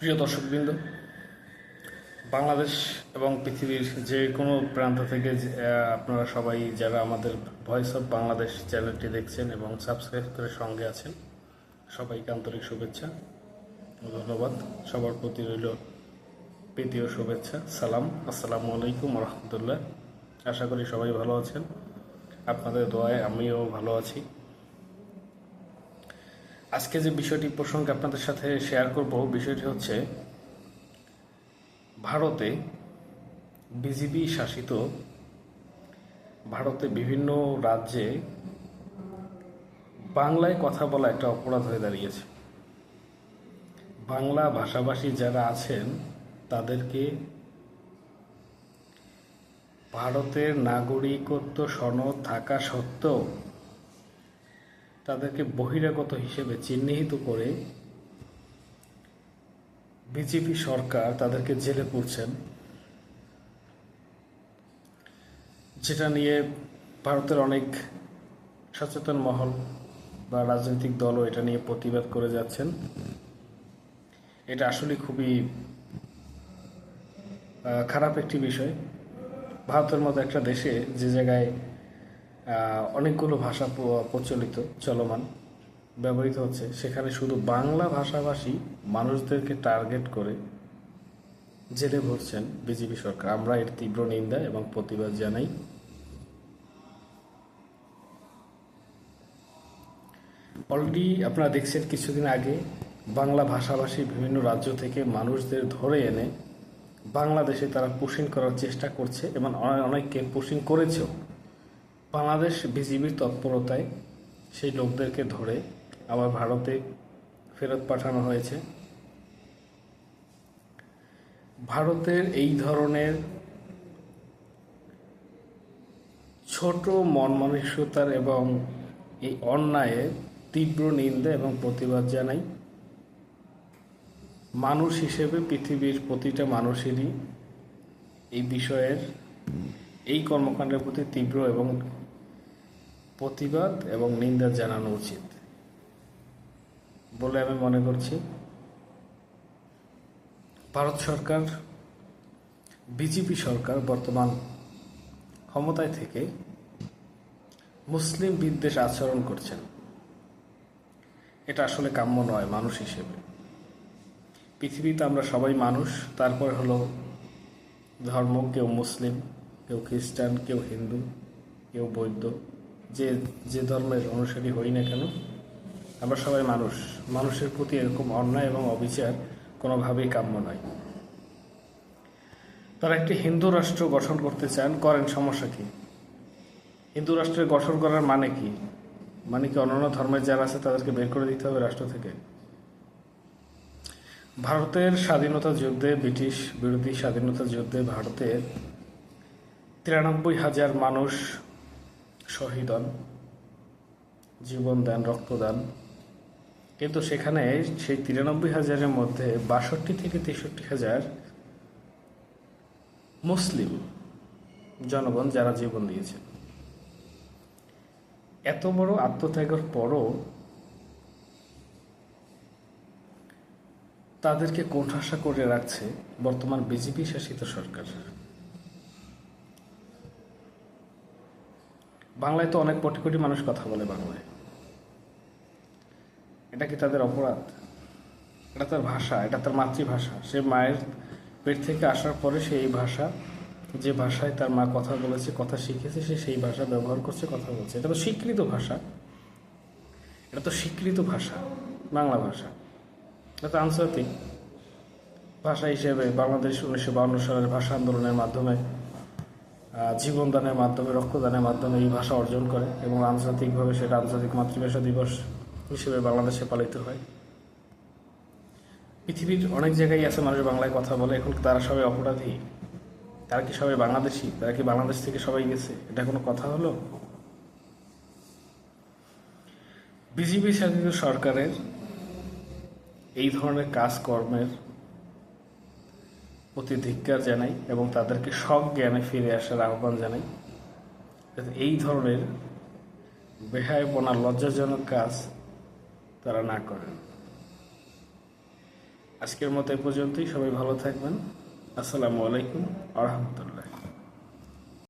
প্রিয় দর্শকবৃন্দ, বাংলাদেশ এবং পৃথিবীর যে কোনো প্রান্ত থেকে আপনারা সবাই যারা আমাদের ভয়েস অফ বাংলাদেশ চ্যানেলটি দেখছেন এবং সাবস্ক্রাইব করে সঙ্গে আছেন, সবাইকে আন্তরিক শুভেচ্ছা ধন্যবাদ। সবার প্রতি রইল প্রীতি ও শুভেচ্ছা, সালাম। আসসালামু আলাইকুম রহমতুল্লাহ। আশা করি সবাই ভালো আছেন। আপনাদের দোয়ায় আমিও ভালো আছি। আজকে যে বিষয়টি প্রসঙ্গে আপনাদের সাথে শেয়ার করব, বিষয়টি হচ্ছে ভারতে বিজেপি শাসিত ভারতে বিভিন্ন রাজ্যে বাংলায় কথা বলা একটা অপরাধ হয়ে দাঁড়িয়েছে। বাংলা ভাষাভাষী যারা আছেন, তাদেরকে ভারতের নাগরিকত্ব সনদ থাকা সত্ত্বেও তাদেরকে বহিরাগত হিসেবে চিহ্নিত করে বিজেপি সরকার তাদেরকে জেলে পুরছেন যেটা নিয়ে ভারতের অনেক সচেতন মহল বা রাজনৈতিক দলও এটা নিয়ে প্রতিবাদ করে যাচ্ছেন। এটা আসলে খুবই খারাপ একটি বিষয়। ভারতের মতো একটা দেশে যে জায়গায় অনেকগুলো ভাষা প্রচলিত, চলমান, ব্যবহৃত হচ্ছে। সেখানে শুধু বাংলা ভাষাভাষী মানুষদেরকে টার্গেট করে জেলে ভরছেন বিজেপি সরকার। আমরা এর তীব্র নিন্দা এবং প্রতিবাদ জানাই। অলরেডি আপনারা দেখছেন কিছুদিন আগে বাংলা ভাষাভাষী বিভিন্ন রাজ্য থেকে মানুষদের ধরে এনে বাংলাদেশে তারা পুশিং করার চেষ্টা করছে এবং অনে- অনেককে পুশিং করেছেও। বাংলাদেশ বিজিবির তৎপরতায় সেই লোকদেরকে ধরে আবার ভারতে ফেরত পাঠানো হয়েছে। ভারতের এই ধরনের ছোট মন মানসিকতার এবং এই অন্যায়ের তীব্র নিন্দা এবং প্রতিবাদ জানাই মানুষ হিসেবে পৃথিবীর প্রতিটা মানুষেরই এই বিষয়ের এই কর্মকাণ্ডের প্রতি তীব্র এবং প্রতিবাদ এবং নিন্দা জানানো উচিত। বলে আমি মনে করছি, ভারত সরকার, বিজেপি সরকার বর্তমান ক্ষমতায় থেকে মুসলিম বিদ্বেষ আচরণ করছেন। এটা আসলে কাম্য নয় মানুষ হিসেবে। পৃথিবীতে আমরা সবাই মানুষ, তারপর হলো ধর্ম, কেউ মুসলিম। কেউ খ্রিস্টান, কেউ হিন্দু, কেউ বৌদ্ধ, যে যে ধর্মের অনুসারী হই না কেন, আমরা সবাই মানুষ। মানুষের প্রতি এরকম অন্যায় এবং অবিচার কোনোভাবেই কাম্য নয়। তারা একটি হিন্দু রাষ্ট্র গঠন করতে চান, করেন সমস্যা কি? হিন্দু রাষ্ট্রের গঠন করার মানে কি? মানে কি অন্যান্য ধর্মের যারা আছে তাদেরকে বের করে দিতে হবে রাষ্ট্র থেকে? ভারতের স্বাধীনতা যুদ্ধে, ব্রিটিশ বিরোধী স্বাধীনতা যুদ্ধে ভারতের তিরানব্বই হাজার মানুষ শহীদ হন, জীবন দেন, রক্তদান। কিন্তু সেখানে সেই তিরানব্বই হাজারের মধ্যে বাষট্টি থেকে তেষট্টি হাজার মুসলিম জনগণ যারা জীবন দিয়েছে এত বড় আত্মত্যাগের পরও তাদেরকে কোণঠাসা করে রাখছে বর্তমান বিজেপি শাসিত সরকার। বাংলায় তো অনেক কোটি কোটি মানুষ কথা বলে বাংলায়। এটা কি তাদের অপরাধ? এটা তার ভাষা, এটা তার মাতৃভাষা। সে মায়ের পেট থেকে আসার পরে সে এই ভাষা, যে ভাষায় তার মা কথা বলেছে, কথা শিখেছে, সে সেই ভাষা ব্যবহার করছে, কথা বলছে। এটা তো স্বীকৃত ভাষা। এটা তো স্বীকৃত ভাষা, বাংলা ভাষা। এটা তো আন্তর্জাতিক ভাষা হিসেবে বাংলাদেশ উনিশশো বাউন্ন সালের ভাষা আন্দোলনের মাধ্যমে জীবনদানের মাধ্যমে, রক্তদানের মাধ্যমে এই ভাষা অর্জন করে এবং আন্তর্জাতিকভাবে সেটা আন্তর্জাতিক মাতৃভাষা দিবস হিসেবে বাংলাদেশে পালিত হয়। পৃথিবীর অনেক জায়গায় আছে মানুষ বাংলায় কথা বলে, এখন তারা সবাই অপরাধী। তারা কি সবাই বাংলাদেশি? তারা কি বাংলাদেশ থেকে সবাই গেছে? এটা কোনো কথা হলো? বিজেপি শাসিত সরকারের এই ধরনের কাজকর্মের প্রতি ধিক্কার জানাই এবং তাদেরকে সব জ্ঞানে ফিরে আসার আহ্বান জানাই। এই ধরনের বেহায়পনা লজ্জাজনক কাজ তারা না করেন। আজকের মতো এ পর্যন্তই। সবাই ভালো থাকবেন। আসসালামু আলাইকুম আ রহমতুল্লাহ।